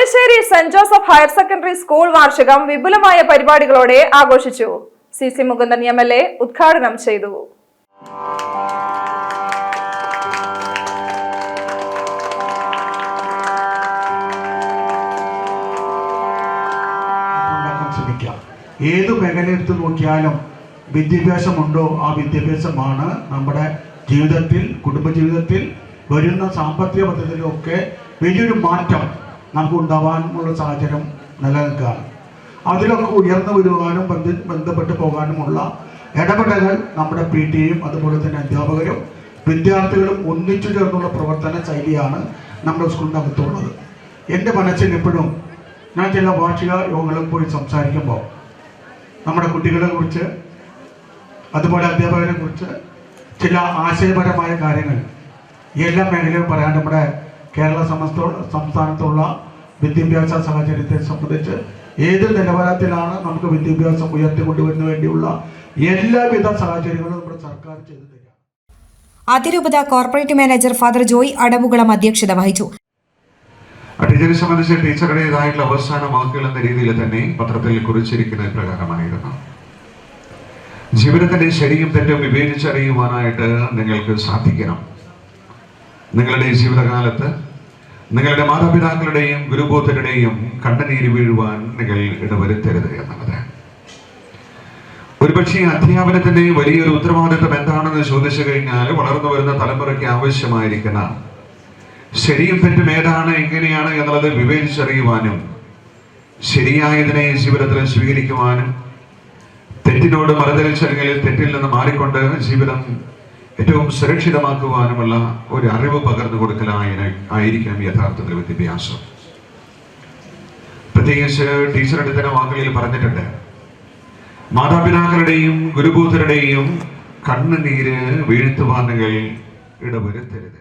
Thamarassery saint Joseph higher secondary school വാർഷികം വിപുലമായ പരിപാടികളോടെ ആഘോഷിച്ചു. C C Mukundan M L A ഉദ്ഘാടനം ചെയ്തു. ഏത് മേഖലയെടുത്ത് നോക്കിയാലും വിദ്യാഭ്യാസമുണ്ടോ? ആ വിദ്യാഭ്യാസമാണ് നമ്മുടെ ജീവിതത്തിൽ കുടുംബജീവിതത്തിൽ വരുന്ന സാമ്പത്തിക പദ്ധതിയിലൊക്കെ വലിയൊരു മാറ്റം നമുക്ക് ഉണ്ടാവാനുള്ള സാഹചര്യം നിലനിൽക്കുകയാണ് അതിലൊക്കെ ഉയർന്നു വരുവാനും ബന്ധ ബന്ധപ്പെട്ട് പോകാനുമുള്ള ഇടപെടലുകൾ നമ്മുടെ പി ടിയും അതുപോലെ തന്നെ അധ്യാപകരും വിദ്യാർത്ഥികളും ഒന്നിച്ചു ചേർന്നുള്ള പ്രവർത്തന ശൈലിയാണ് നമ്മുടെ സ്കൂളിന്റെ അകത്തുള്ളത് എന്റെ മനസ്സിൽ എപ്പോഴും ഞാൻ ചില വാർഷിക യോഗങ്ങളിൽ പോയി സംസാരിക്കുമ്പോൾ നമ്മുടെ കുട്ടികളെ കുറിച്ച് അതുപോലെ അധ്യാപകരെ കുറിച്ച് ചില ആശയപരമായ കാര്യങ്ങൾ എല്ലാ മേഖലയും പറയാൻ നമ്മുടെ കേരള സമസ്ത സംസ്ഥാനത്തുള്ള വിദ്യാഭ്യാസ സാഹചര്യത്തെ സംബന്ധിച്ച് ഏത് നിലവാരത്തിലാണ് നമുക്ക് വിദ്യാഭ്യാസം ഉയർത്തിക്കൊണ്ടുവരുന്ന വേണ്ടിയുള്ള എല്ലാവിധ സാഹചര്യങ്ങളും നമ്മുടെ സർക്കാർ ചെയ്തു തരിക അതിരൂപത corporate manager father Joy Adavukalam അധ്യക്ഷത വഹിച്ചു. ടീച്ചറെ സംബന്ധിച്ച് ടീച്ചറുടേതായിട്ടുള്ള അവസാന വാക്കുകൾ എന്ന രീതിയിൽ തന്നെ പത്രത്തിൽ കുറിച്ചിരിക്കുന്ന പ്രകാരമായിരുന്നു. ജീവിതത്തിന്റെ ശരിയും തെറ്റും വിവേചിച്ചറിയുവാനായിട്ട് നിങ്ങൾക്ക് സാധിക്കണം. നിങ്ങളുടെ ജീവിതകാലത്ത് നിങ്ങളുടെ മാതാപിതാക്കളുടെയും ഗുരുബോധരുടെയും കണ്ണുനീര് വീഴുവാൻ നിങ്ങൾ ഇടവരുത്തരുത് എന്നുള്ളത്. ഒരുപക്ഷെ അധ്യാപനത്തിന്റെ വലിയൊരു ഉത്തരവാദിത്വം എന്താണെന്ന് ചോദിച്ചു കഴിഞ്ഞാൽ വളർന്നു വരുന്ന തലമുറയ്ക്ക് ആവശ്യമായിരിക്കുന്ന ശരിയും തെറ്റും ഏതാണ് എങ്ങനെയാണ് എന്നുള്ളത് വിവേചിച്ചറിയുവാനും ശരിയായതിനെ ജീവിതത്തിൽ സ്വീകരിക്കുവാനും തെറ്റിനോട് മറുതലിച്ചല്ലെങ്കിൽ തെറ്റിൽ നിന്ന് മാറിക്കൊണ്ട് ജീവിതം ഏറ്റവും സുരക്ഷിതമാക്കുവാനുമുള്ള ഒരു അറിവ് പകർന്നു കൊടുക്കലായ ആയിരിക്കണം യഥാർത്ഥത്തിൽ വിദ്യാഭ്യാസം. പ്രത്യേകിച്ച് ടീച്ചറുടെ തന്നെ വാക്കുകളിൽ പറഞ്ഞിട്ടുണ്ട്. മാതാപിതാക്കളുടെയും ഗുരുബൂതരുടെയും കണ്ണുനീര് വീഴ്ത്തുവാനുകൾ ഇടവരുത്തരുത്.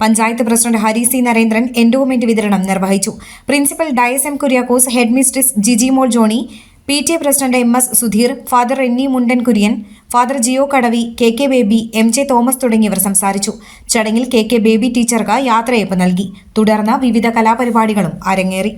Panchayat president Hari C Narendran endowment വിതരണം നിർവഹിച്ചു. Principal Dias M Kuriakose headmistress Jiji Mol Johny P T A president M S Sudheer father Renny Mundan Kurian father Jio Kadavi K K Baby M J Thomas തുടങ്ങിയവർ സംസാരിച്ചു. ചടങ്ങിൽ K K baby ടീച്ചർക്ക് യാത്രയപ്പ് നൽകി. തുടർന്ന് വിവിധ കലാപരിപാടികളും അരങ്ങേറി.